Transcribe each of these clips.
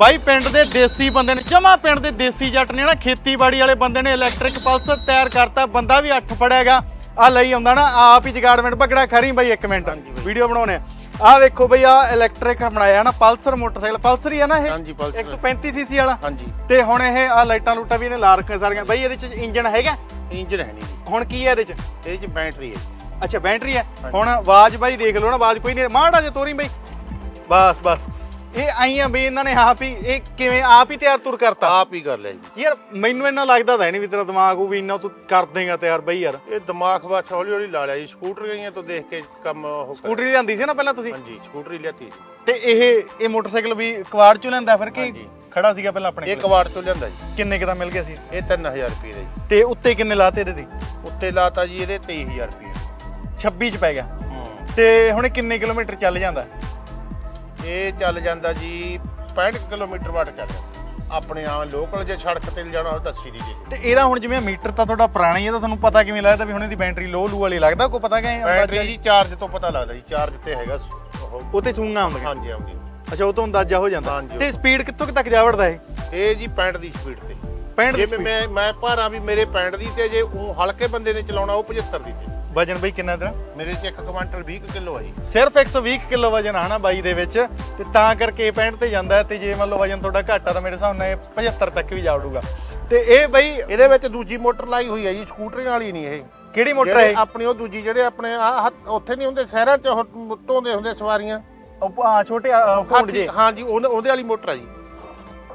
ਬਾਈ ਪਿੰਡ ਦੇ ਦੇਸੀ ਬੰਦੇ ਨੇ ਜਮਾ ਪਿੰਡ ਦੇ ਦੇਸੀ ਜੱਟ ਨੇ ਨਾ ਖੇਤੀਬਾੜੀ ਵਾਲੇ ਬੰਦੇ ਨੇ ਇਲੈਕਟ੍ਰਿਕ ਪਲਸਰ ਤਿਆਰ ਕਰਤਾ ਬੰਦਾ ਵੀ ਅੱਠ ਫੜਿਆਗਾ। ਆ ਲਈ ਆਉਂਦਾ ਨਾ ਆਪ ਹੀ ਜਗਾੜਮੈਂਟ ਪਕੜਾ ਖਰੀ ਬਾਈ ਇੱਕ ਮਿੰਟ। ਵੀਡੀਓ ਬਣਾਉਣੇ ਆ। ਵੇਖੋ ਬਈ ਆ ਇਲੈਕਟ੍ਰਿਕ ਬਣਾਇਆ ਨਾ ਪਲਸਰ ਮੋਟਰਸਾਈਕਲ ਪਲਸਰ ਹੀ ਆ ਨਾ ਇਹ? ਹਾਂਜੀ, ਪਲਸਰ। 135 ਸੀਸੀ ਵਾਲਾ। ਹਾਂਜੀ। ਤੇ ਹੁਣ ਇਹ ਆ ਲਾਈਟਾਂ ਲੂਟਾਂ ਵੀ ਇਹਨੇ ਲਾ ਰੱਖੀਆਂ ਸਾਰੀਆਂ। ਬਾਈ ਇਹਦੇ ਚ ਇੰਜਨ ਹੈਗਾ? ਇੰਜਨ ਹੈ ਨਹੀਂ ਹੁਣ ਕੀ ਹੈ ਇਹਦੇ ਚ? ਇਹ ਚ ਬੈਟਰੀ ਹੈ। ਅੱਛਾ ਬੈਟਰੀ ਹੈ। ਹੁਣ ਆਵਾਜ਼ ਬਾਈ ਦੇਖ ਲਓ ਨਾ ਆਵਾਜ਼ ਕੋਈ ਨਹੀਂ ਮਾੜਾ ਜੇ ਤੋਰੀ ਬਾਈ। ਬਸ ਬਸ। ਇਹ ਆਈਆਂ ਬਈ ਇਹਨਾਂ ਨੇ ਆਪ ਹੀ ਇਹ ਕਿਵੇਂ ਆਪ ਹੀ ਤਿਆਰ ਤੁਰ ਕਰਤਾ? ਆਪ ਹੀ ਕਰ ਲਿਆ ਜੀ। ਯਾਰ ਮੈਨੂੰ ਇਹਨਾਂ ਲੱਗਦਾ ਤਾਂ ਨਹੀਂ ਵੀ ਤੇਰਾ ਦਿਮਾਗ ਉਹ ਵੀ ਇੰਨਾ ਤੂੰ ਕਰ ਦੇਗਾ ਤਿਆਰ ਬਈ ਯਾਰ। ਇਹ ਦਿਮਾਗ ਬਸ ਹੌਲੀ ਹੌਲੀ ਲਾ ਲਿਆ ਜੀ। ਸਕੂਟਰ ਗਈਆਂ ਤੋਂ ਦੇਖ ਕੇ ਕੰਮ ਕਰ- ਸਕੂਟਰੀ ਲਿਆਂਦੀ ਸੀ ਨਾ ਪਹਿਲਾਂ ਤੁਸੀਂ? ਹਾਂਜੀ ਸਕੂਟਰੀ ਲਿਆਤੀ ਸੀ ਤੇ ਇਹ ਇਹ ਮੋਟਰਸਾਈਕਲ ਵੀ ਕਵਾੜ ਚੋਂ ਲੈਂਦਾ ਫਿਰ ਕਿ ਹਾਂਜੀ। ਖੜਾ ਸੀਗਾ ਪਹਿਲਾਂ ਆਪਣੇ ਇਹ ਕੋਲ? ਕਵਾੜ ਤੋਂ ਲਿਆਂਦਾ ਜੀ। ਕਿੰਨੇ ਕਿਦਾ ਮਿਲ ਗਿਆ ਸੀ? ਇਹ 3000 ਰੁਪਏ ਦਾ ਜੀ। ਤੇ ਉੱਤੇ ਕਿੰਨੇ ਲਾਤੇ ਇਹਦੇ ਤੇ? ਉੱਤੇ ਲਾਤਾ ਜੀ ਇਹਦੇ 23000 ਰੁਪਏ। 26 ਚ ਪੈ ਗਿਆ। ਹੂੰ। ਤੇ ਹੁਣ ਇਹ ਕਿੰਨੇ ਕਿਲੋਮੀਟਰ ਚੱਲ ਜਾਂਦਾ? ਇਹ ਚੱਲ ਜਾਂਦਾ ਜੀ 65 ਕਿਲੋਮੀਟਰ ਵਾਟ ਚੱਲ ਆਪਣੇ ਆ ਲੋਕਲ ਜੇ ਸੜਕ ਤੇ ਜਾਣਾ ਹੋਵੇ ਤਾਂ 80 ਦੀ ਤੇ ਇਹਦਾ ਹੁਣ ਜਿਵੇਂ ਮੀਟਰ ਤਾਂ ਤੁਹਾਡਾ ਪੁਰਾਣਾ ਹੀ ਹੈ ਤਾਂ ਤੁਹਾਨੂੰ ਪਤਾ ਕਿਵੇਂ ਲੱਗਦਾ ਵੀ ਹੁਣ ਇਹਦੀ ਬੈਟਰੀ ਲੋ ਲੂ ਵਾਲੀ ਲੱਗਦਾ ਕੋਈ ਪਤਾ ਕਿ ਬੈਟਰੀ ਜੀ ਚਾਰਜ ਤੋਂ ਪਤਾ ਲੱਗਦਾ ਜੀ ਚਾਰਜ ਤੇ ਹੈਗਾ ਉਹ ਉੱਤੇ ਸੂੰਗਾ ਆਉਂਦਾ ਹਾਂਜੀ ਆਉਂਦੀ ਅੱਛਾ ਉਹ ਤੋਂ ਅੰਦਾਜ਼ਾ ਹੋ ਜਾਂਦਾ। ਹਾਂਜੀ। ਤੇ ਸਪੀਡ ਕਿੱਥੋਂ ਕੁ ਤੱਕ ਜਾ ਵੜਦਾ ਇਹ? ਇਹ ਜੀ 65 ਦੀ ਸਪੀਡ ਤੇ। 65 ਦੀ ਜੇ speed? ਮੈਂ ਮੈਂ ਭਾਰਾਂ ਵੀ ਮੇਰੇ 65 ਦੀ ਤੇ ਜੇ ਉਹ ਹਲਕੇ ਬੰਦੇ ਨੇ ਚਲਾਉਣਾ ਉਹ 75 ਦੀ ਤੇ। ਵਜਨ ਬਈ ਕਿੰਨਾ ਤੇਰਾ? ਮੇਰੇ ਚ 1 ਕੁਆਂਟਲ 20 ਕਿਲੋ ਜੀ। ਸਿਰਫ 120 ਕਿਲੋ ਵਜਨ ਆਣਾ ਬਾਈ ਦੇ ਵਿੱਚ ਤੇ ਤਾਂ ਕਰਕੇ ਇਹ 65 ਤੇ ਜਾਂਦਾ ਤੇ ਜੇ ਮੰਨ ਲਓ ਵਜਨ ਤੁਹਾਡਾ ਘੱਟ ਆ ਤਾਂ ਮੇਰੇ ਹਿਸਾਬ ਨਾਲ ਇਹ 75 ਤੱਕ ਵੀ ਜਾ ਵੜੂਗਾ ਤੇ ਇਹ ਬਈ ਇਹਦੇ ਵਿੱਚ ਦੂਜੀ ਮੋਟਰ ਲਾਈ ਹੋਈ ਹੈ ਜੀ ਸਕੂਟਰੀ ਵਾਲੀ ਨਹੀਂ ਇਹ। ਕਿਹੜੀ ਮੋਟਰ ਹੈ? ਆਪਣੀ ਉਹ ਦੂਜੀ ਜਿਹੜੇ ਆਪਣੇ ਹੱਥ- ਉੱਥੇ ਨਹੀਂ ਹੁੰਦੇ ਸ਼ਹਿਰਾਂ 'ਚ ਢੋਂਦੇ ਹੁੰਦੇ ਸਵਾਰੀਆਂ। ਉਹ ਆ ਛੋਟੇ ਆ, ਭੂੰਡ ਜੇ। ਹਾਂਜੀ ਉਹਦੇ ਵਾਲੀ ਮੋਟਰ ਆ ਜੀ।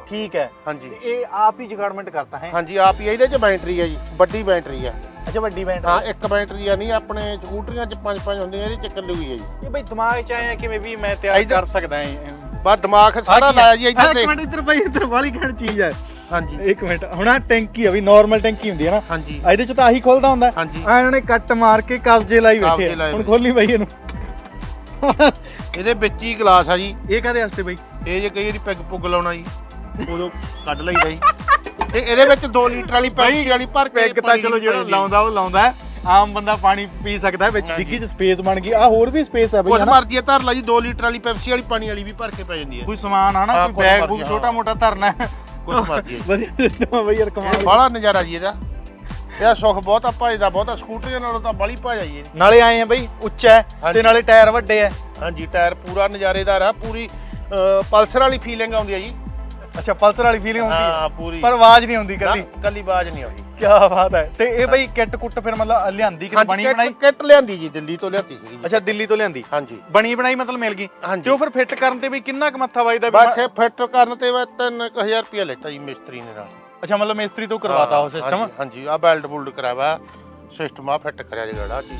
ਠੀਕ ਹੈ। ਹਾਂਜੀ। ਇਹ ਆਪ ਹੀ ਜਗਾੜਮੈਂਟ ਕਰਤਾ ਹੈ। ਹਾਂਜੀ ਆਪ ਹੀ ਇਹਦੇ 'ਚ ਬੈਟਰੀ ਹੈ ਜੀ ਵੱਡੀ ਬੈਟਰੀ ਹੈ ਅੱਛਾ ਵੱਡੀ ਬੈਂਡ ਹਾਂ ਇੱਕ ਬੈਟਰੀ ਆ ਨਹੀਂ ਆਪਣੇ ਸਕੂਟਰੀਆਂ 'ਚ ਪੰਜ ਪੰਜ ਹੁੰਦੀਆਂ ਇਹਦੇ 'ਚ ਇਕੱਲੀ ਹੋਈ ਹੈ ਜੀ। ਇਹ ਬਈ ਦਿਮਾਗ ਚ ਆਇਆ ਕਿਵੇਂ ਵੀ ਮੈਂ ਤਿਆਰ ਕਰ ਸਕਦਾ ਹਾਂ ਬਸ ਦਿਮਾਗ ਸਾਰਾ ਲਾਇਆ ਜੀ ਇੱਧਰ ਇੱਕ ਦੇਖ। ਮਿੰਟ ਇੱਧਰ ਬਈ ਇੱਧਰ ਵਾਲੀ ਕਹਿਣ ਚੀਜ਼ ਹੈ ਹਾਂਜੀ। ਇੱਕ ਮਿੰਟ ਹੁਣ ਆ ਟੈਂਕੀ ਆ ਵੀ ਨਾਰਮਲ ਟੈਂਕੀ ਹੁੰਦੀ ਹੈ ਨਾ। ਹਾਂਜੀ। ਆ ਇਹਦੇ ਚ ਤਾਂ ਆਹੀ ਖੁੱਲਦਾ ਹੁੰਦਾ। ਹਾਂਜੀ। ਆ ਇਹਨਾਂ ਨੇ ਕੱਟ ਮਾਰ ਕੇ ਕਬਜੇ ਲਾਈ ਬੈਠੇ ਆ। ਹੁਣ। ਖੋਲੀ ਬਈ ਇਹਨੂੰ। ਇਹਦੇ ਵਿੱਚ ਹੀ ਗਲਾਸ ਆ ਜੀ। ਇਹ ਕਾਦੇ ਵਾਸਤੇ ਬਈ? ਇਹ ਜੇ ਕਈ ਵਾਰੀ ਪੈਗ ਪੁੱਗ ਲਾਉਣਾ ਜੀ ਉਦੋਂ ਕੱਢ ਲਈਦਾ ਜੀ। ਤੇ ਇਹਦੇ ਵਿੱਚ 2 ਲੀਟਰ ਵਾਲੀ ਪੈਂਤੀ ਵਾਲੀ ਭਰ ਕੇ ਪੈਗ ਤਾਂ ਚਲੋ ਦੀ ਜਿਹੜਾ। ਲਾਉਂਦਾ ਉਹ ਲਾਉਂਦਾ। ਆਮ ਬੰਦਾ ਪਾਣੀ ਪੀ ਸਕਦਾ ਵਿੱਚ। ਡਿੱਗੀ ਚ ਸਪੇਸ ਬਣ ਗਈ ਆ ਹੋਰ ਵੀ ਸਪੇਸ ਹੈ ਬਈ ਹਨਾ ਮਰਜ਼ੀ ਧਰ ਲਾ ਜੀ 2 ਲੀਟਰ ਵਾਲੀ ਪੈਪਸੀ ਵਾਲੀ ਪਾਣੀ ਵਾਲੀ ਵੀ ਭਰ ਕੇ ਪੈ ਜਾਂਦੀ ਹੈ ਕੋਈ ਸਮਾਨ ਹਨਾ ਹਾਂ, ਕੋਈ ਬੈਗ ਬੂਗ। ਛੋਟਾ ਮੋਟਾ ਧਰਨਾ ਹੈ ਕੁਛ ਮਰਜ਼ੀ। ਵਧੀਆ ਆ ਬਈ ਯਾਰ ਕਮਾਲ ਬਾਹਲਾ ਨਜ਼ਾਰਾ ਜੀ ਇਹਦਾ ਇਹਦਾ ਸੁੱਖ ਬਹੁਤਾ ਭਜਦਾ ਬਹੁਤਾ ਸਕੂਟਰੀਆਂ ਨਾਲੋਂ ਤਾਂ ਬੜੀ ਭਜ ਆਈ ਇਹ ਨਾਲੇ ਆਏ ਆ ਬਈ ਉੱਚਾ। ਤੇ ਨਾਲੇ ਟਾਇਰ ਵੱਡੇ ਆ ਹਾਂਜੀ ਟਾਇਰ ਪੂਰਾ ਨਜ਼ਾਰੇਦਾਰ ਆ ਪੂਰੀ ਪਲਸਰ ਵਾਲੀ ਫੀਲਿੰਗ ਆਉਂਦੀ ਹੈ ਜੀ ਅੱਛਾ ਪਲਸਰ ਵਾਲੀ ਫੀਲਿੰਗ ਹੁੰਦੀ ਹਾਂ? ਹੈ ਪੂਰੀ। ਪਰ ਆਵਾਜ਼ ਨਹੀਂ ਹੁੰਦੀ ਕੱਲੀ। ਕੱਲੀ ਬਾਜ ਨਹੀਂ ਆਉਂਦੀ। ਕੀ ਬਾਤ ਹੈ। ਤੇ ਇਹ ਬਈ ਕਿੱਟ ਕੁੱਟ ਫਿਰ ਮਤਲਬ ਲਿਆਂਦੀ ਕਿ ਬਣੀ ਬਣਾਈ? ਕਿੱਟ ਲਿਆਂਦੀ ਜੀ ਦਿੱਲੀ ਤੋਂ ਲਿਆਤੀ ਸੀਗੀ ਜੀ। ਅੱਛਾ ਦਿੱਲੀ ਤੋਂ ਲਿਆਂਦੀ? ਹਾਂਜੀ। ਬਣੀ ਬਣਾਈ ਮਤਲਬ ਮਿਲ ਗਈ। ਤੇ ਉਹ ਫਿਰ ਫਿੱਟ ਕਰਨ ਤੇ ਵੀ ਕਿੰਨਾ ਕੁ ਮੱਥਾ ਵੱਜਦਾ ਵੀ ਬਸ ਫਿੱਟ ਕਰਨ ਤੇ ਵਾ 3000 ਰੁਪਏ ਲੈਤਾ ਜੀ ਮਿਸਤਰੀ ਨੇ ਨਾਲ। ਅੱਛਾ ਮਤਲਬ ਮਿਸਤਰੀ ਤੋਂ ਕਰਵਾਤਾ ਉਹ ਸਿਸਟਮ ਹਾਂਜੀ, ਆ ਬੈਲਟ ਬੁਲਟ ਕਰਾਵਾ। ਸਿਸਟਮ ਆ ਫਿੱਟ ਕਰਿਆ ਜਿਹੜਾ ਜੀ।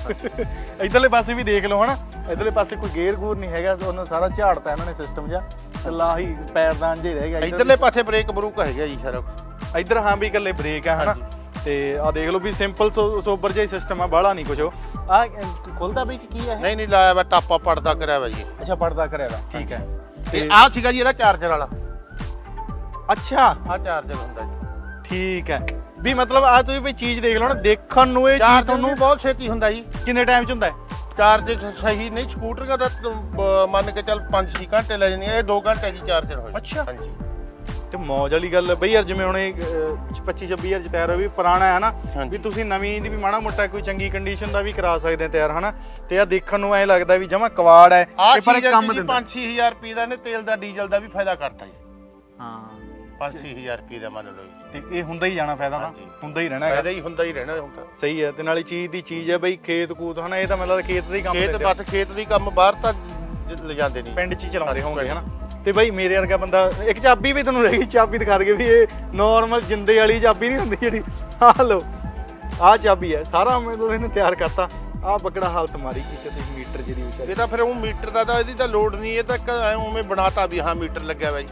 ਇਧਰਲੇ ਪਾਸੇ ਵੀ ਦੇਖ ਲਓ ਹਨਾ। ਇਧਰਲੇ ਪਾਸੇ ਕੋਈ ਗੇਅਰ ਗੂਰ ਨਹੀਂ ਹੈਗਾ ਉਹਨਾਂ ਸਾਰਾ ਝਾੜਤਾ ਇਹਨਾਂ ਨੇ ਸਿਸਟਮ ਜਿਹਾ। ਕੱਲਾ ਹੀ ਪੈਰਦਾਨ ਜੇ ਰਹਿ ਗਿਆ ਇਧਰਲੇ ਪਾਸੇ ਬ੍ਰੇਕ ਬਰੂਕ ਹੈਗਾ ਜੀ ਸਾਰਾ ਇਧਰ ਹਾਂ ਵੀ ਇਕੱਲੇ ਬ੍ਰੇਕ ਆ ਹਨਾ? ਤੇ ਆ ਦੇਖ ਲਓ ਵੀ ਸਿੰਪਲ ਸੋਬਰ ਜਿਹਾ ਸਿਸਟਮ ਆ ਬਾਹਲਾ ਨਹੀਂ ਕੁਛ ਆ ਖੁੱਲਦਾ ਬਈ ਕਿ ਹੈ ਨਹੀਂ ਨਹੀਂ ਲਾਇਆ ਵਾ ਟਾਪਾ ਪੜਦਾ ਕਰਿਆ ਵਾ ਜੀ। ਅੱਛਾ ਪਰਦਾ ਕਰਿਆ ਵਾ ਠੀਕ ਹੈ। ਤੇ ਆ ਸੀਗਾ ਜੀ ਇਹਦਾ ਚਾਰਜਰ ਵਾਲਾ। ਅੱਛਾ। ਆ ਚਾਰਜਰ ਹੁੰਦਾ ਜੀ। ਠੀਕ ਹੈ। ਵੀ ਮਤਲਬ ਆ ਤੁਸੀਂ ਵੀ ਚੀਜ਼ ਦੇਖ ਲਓ ਨਾ ਦੇਖਣ ਨੂੰ ਇਹ ਚੀਜ਼ ਤੁਹਾਨੂੰ ਬਹੁਤ ਛੇਤੀ ਹੁੰਦਾ ਜੀ। ਕਿੰਨੇ ਟਾਈਮ ਚ ਹੁੰਦਾ ਹੈ? ਚਾਰਜ ਸਹੀ ਨਹੀਂ ਸਕੂਟਰ ਦਾ ਤਾਂ, ਅਹ, ਮੰਨ ਕੇ ਚੱਲ 5-6 ਘੰਟੇ ਲੈ ਜਾਂਦੀ ਹੈ ਇਹ 2 ਘੰਟੇ ਦੀ ਚਾਰਜਰ ਹੋ ਜਾਂਦੀ। ਅੱਛਾ। ਹਾਂਜੀ। ਤੇ ਮੌਜ ਵਾਲੀ ਗੱਲ ਹੈ ਬਈ ਯਾਰ ਜਿਵੇਂ ਹੁਣ ਇਹ 25 26 ਹਜ਼ਾਰ ਚ ਤਿਆਰ ਹੋਇਆ ਵੀ ਪੁਰਾਣਾ ਹੈ ਨਾ ਹਾਂਜੀ। ਵੀ ਤੁਸੀਂ ਨਵੀਂ ਦੀ ਵੀ ਮਾੜਾ ਮੋਟਾ ਕੋਈ ਚੰਗੀ ਕੰਡੀਸ਼ਨ ਦਾ ਵੀ ਕਰਾ ਸਕਦੇ ਆ ਤਿਆਰ ਹਨਾ? ਤੇ ਆ ਦੇਖਣ ਨੂੰ ਐ ਲੱਗਦਾ ਵੀ ਜਮਾ ਕਵਾੜ ਹੈ ਆ ਤੇ ਪਰ ਇਹ ਕੰਮ ਦਿੰਦਾ। 5-6000 ਰੁਪਏ ਦਾ ਨੇ ਤੇਲ ਦਾ ਡੀਜ਼ਲ ਦਾ ਵੀ ਫਾਇਦਾ ਕਰਤਾ ਜੀ। ਹਾਂ। 5-6000 ਰੁਪਏ ਦਾ ਮੰਨ ਲਓ ਜੀ। ਤੇ ਇਹ ਹੁੰਦਾ ਹੀ ਜਾਣਾ ਫਾਇਦਾ ਨਾ ਹਾਂਜੀ। ਹੁੰਦਾ ਹੀ ਰਹਿਣਾ ਹੈਗਾ। ਫਾਇਦਾ ਹੀ ਹੁੰਦਾ ਹੀ ਰਹਿਣਾ ਹੁਣ ਤਾਂ। ਸਹੀ ਹੈ ਤੇ ਨਾਲੇ ਚੀਜ਼ ਦੀ ਚੀਜ਼ ਹੈ ਬਈ ਖੇਤ ਕੂਤ ਹਨਾ ਇਹ ਤਾਂ ਮਤਲਬ ਖੇਤ ਦਾ ਹੀ ਕੰਮ ਖੇਤ ਦਿੰਦੇ ਆ। ਬੱਤ ਖੇਤ ਦੀ ਕੰਮ ਬਾਹਰ ਤਾਂ ਜ- ਲਿਜਾਂਦੇ ਨਹੀਂ। ਪਿੰਡ 'ਚ ਹੀ ਚਲਾਉਂਦੇ ਹੋਣਗੇ ਹਨਾ। ਤੇ ਬਈ ਮੇਰੇ ਵਰਗਾ ਬੰਦਾ ਇੱਕ ਚਾਬੀ ਵੀ ਤੁਹਾਨੂੰ ਰਹੀ ਚਾਬੀ ਦਿਖਾ ਦਗੇ ਵੀ ਇਹ ਨਾਰਮਲ ਜਿੰਦੇ ਵਾਲੀ ਚਾਬੀ ਨਹੀਂ ਹੁੰਦੀ ਜਿਹੜੀ। ਆਹ ਲੋ ਆਹ ਚਾਬੀ ਹੈ ਸਾਰਾ ਮੈਨੂੰ ਇਹਨੇ ਤਿਆਰ ਕਰਤਾ। ਆਹ ਬੱਕੜਾ ਹਾਲਤ ਮਾਰੀ ਕਿ ਕਿਤੇ ਮੀਟਰ ਜਿਹੜੀ ਵਿਚਾਰੀ ਇਹ ਤਾਂ ਫਿਰ ਉਹ ਮੀਟਰ ਦਾ ਤਾਂ ਇਹਦੀ ਤਾਂ ਲੋਡ ਨਹੀਂ ਇਹ ਤਾਂ ਇੱਕ ਐਂ ਉਵੇਂ ਬਣਾਤਾ ਵੀ ਹਾਂ ਮੀਟਰ ਲੱਗਿਆ ਵਾ ਜੀ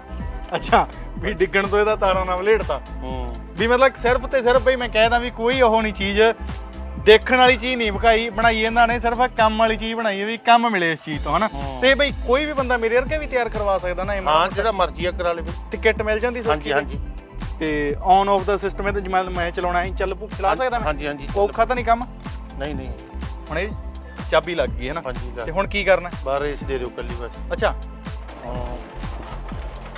ਅੱਛਾ ਵੀ ਡਿੱਗਣ ਤੋਂ ਇਹਦਾ ਤਾਰਾਂ ਨਾਲ ਵਲੇੜਤਾ। ਹੂੰ। ਵੀ ਮਤਲਬ ਸਿਰਫ ਤੇ ਸਿਰਫ ਬਈ ਮੈਂ ਕਹਿਦਾ ਵੀ ਕੋਈ ਉਹ ਨਹੀਂ ਚੀਜ਼ ਦੇਖਣ ਵਾਲੀ ਚੀਜ਼ ਨਹੀਂ ਵਿਖਾਈ ਬਣਾਈ ਇਹਨਾਂ ਨੇ ਸਿਰਫ ਕੰਮ ਵਾਲੀ ਚੀਜ਼ ਬਣਾਈ ਹੈ ਵੀ ਕੰਮ ਮਿਲੇ ਇਸ ਚੀਜ਼ ਤੋਂ ਹਨਾ। ਤੇ ਬਈ ਕੋਈ ਵੀ ਬੰਦਾ ਮੇਰੇ ਵਰਗੇ ਵੀ ਤਿਆਰ ਕਰਵਾ ਸਕਦਾ ਨਾ ਇਹ ਹਾਂ ਜਿਹੜਾ ਮਰਜ਼ੀ ਆ ਕਰਾ ਲਵੇ ਤੇ ਕਿੱਟ ਮਿਲ ਜਾਂਦੀ ਸੌਖੀ ਹਾਂਜੀ? ਹਾਂਜੀ। ਤੇ ਔਨ ਆਫ ਦਾ ਸਿਸਟਮ ਹੈ ਤੇ ਜਿਵੇਂ ਮੈਂ ਚਲਾਉਣਾ ਹੈ ਚੱਲ ਪੂ ਚਲਾ ਸਕਦਾ ਮੈਂ? ਹਾਂਜੀ ਹਾਂਜੀ ਔਖਾ ਤਾਂ ਨਹੀਂ ਕੰਮ? ਨਹੀਂ ਨਹੀਂ। ਹੁਣ ਇਹ ਚਾਬੀ ਲੱਗ ਗਈ ਹੈ ਨਾ? ਹਾਂਜੀ ਤੇ ਹੁਣ ਕੀ ਕਰਨਾ ਬਾਹਰ ਰੇਸ ਦੇ ਦਿਓ ਕੱਲੀ ਬਸ ਅੱਛਾ। ਹਾਂ।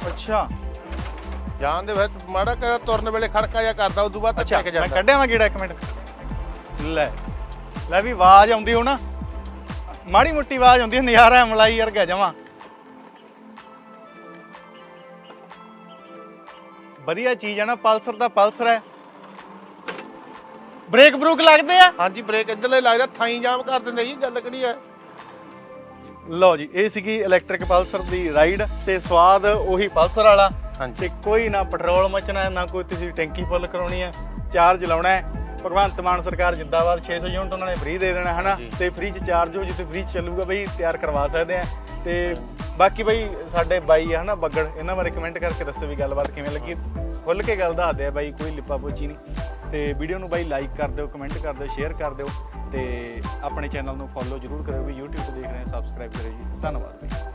ਅੱਛਾ। ਜਾਣ ਦੇ ਵਿੱਚ ਮਾੜਾ ਕਰ ਤੁਰਨ ਵੇਲੇ ਖੜਕਾ ਜਾਂ ਕਰਦਾ ਉਦੋਂ ਬਾਅਦ ਅੱਛਾ ਮੈਂ ਕੱਢਿਆ ਮੈਂ ਕਿਹੜਾ ਇੱਕ ਮਿੰਟ। ਲੈ ਲੈ ਵੀ ਆਵਾਜ਼ ਆਉਂਦੀ ਹੋ ਨਾ। ਮਾੜੀ ਮੁੱਟੀ ਆਵਾਜ਼ ਆਉਂਦੀ ਨਜ਼ਾਰਾ ਮਲਾਈ ਵਰਗਾ ਜਮਾ। ਵਧੀਆ ਚੀਜ਼ ਹੈ ਨਾ ਪਲਸਰ ਦਾ ਪਲਸਰ ਹੈ। ਬ੍ਰੇਕ ਬਰੂਕ ਲੱਗਦੇ ਆ? ਹਾਂਜੀ ਬ੍ਰੇਕ ਇੱਧਰਲੇ ਲੱਗਦਾ ਥਾਈ ਜਾਮ ਕਰ ਦਿੰਦੇ ਜੀ ਗੱਲ ਕਿਹੜੀ ਹੈ? ਲਓ ਜੀ ਇਹ ਸੀਗੀ ਇਲੈਕਟ੍ਰਿਕ ਪਲਸਰ ਦੀ ਰਾਈਡ ਤੇ ਸਵਾਦ ਉਹੀ ਪਲਸਰ ਵਾਲਾ। ਹਾਂਜੀ। ਤੇ ਕੋਈ ਨਾ ਪੈਟਰੋਲ ਮਚਣਾ ਨਾ ਕੋਈ ਤੁਸੀਂ ਟੈਂਕੀ ਫੁੱਲ ਕਰਾਉਣੀ ਹੈ ਚਾਰਜ ਲਾਉਣਾ ਹੈ। ਭਗਵੰਤ ਮਾਨ ਸਰਕਾਰ ਜਿੰਦਾਬਾਦ 600 ਯੂਨਿਟ ਉਹਨਾਂ ਨੇ ਫ੍ਰੀ ਦੇ ਦੇਣਾ ਹੈ ਨਾ ਜੀ। ਤੇ ਫ੍ਰੀ ਚ ਚਾਰਜ ਹੋ ਜਿੱਥੇ ਫ੍ਰੀ ਚ ਚੱਲੂਗਾ ਬਈ ਤਿਆਰ ਕਰਵਾ ਸਕਦੇ ਆ। ਤੇ ਬਾਕੀ ਬਈ ਸਾਡੇ ਬਾਈ ਆ ਹਨਾ ਬੱਗੜ ਇਹਨਾਂ ਬਾਰੇ ਕਮੈਂਟ ਕਰਕੇ ਦੱਸੋ ਵੀ ਗੱਲਬਾਤ ਕਿਵੇਂ ਲੱਗੀ। ਖੁੱਲ ਕੇ ਗੱਲ ਦੱਸਦੇ ਆ ਬਾਈ ਕੋਈ ਲਿਪਾ ਪੋਚੀ ਨਹੀਂ। ਤੇ ਵੀਡੀਓ ਨੂੰ ਬਾਈ ਲਾਈਕ ਕਰ ਦਿਓ ਕਮੈਂਟ ਕਰ ਦਿਓ ਸ਼ੇਅਰ ਕਰ ਦਿਓ। ਤੇ ਆਪਣੇ ਚੈਨਲ ਨੂੰ ਫੋਲੋ ਜਰੂਰ ਕਰਿਓ ਵੀ YouTube ਤੇ ਦੇਖ ਰਹੇ ਆ ਸਬਸਕ੍ਰਾਈਬ ਕਰਿਓ ਜੀ। ਧੰਨਵਾਦ ਬਾਈ।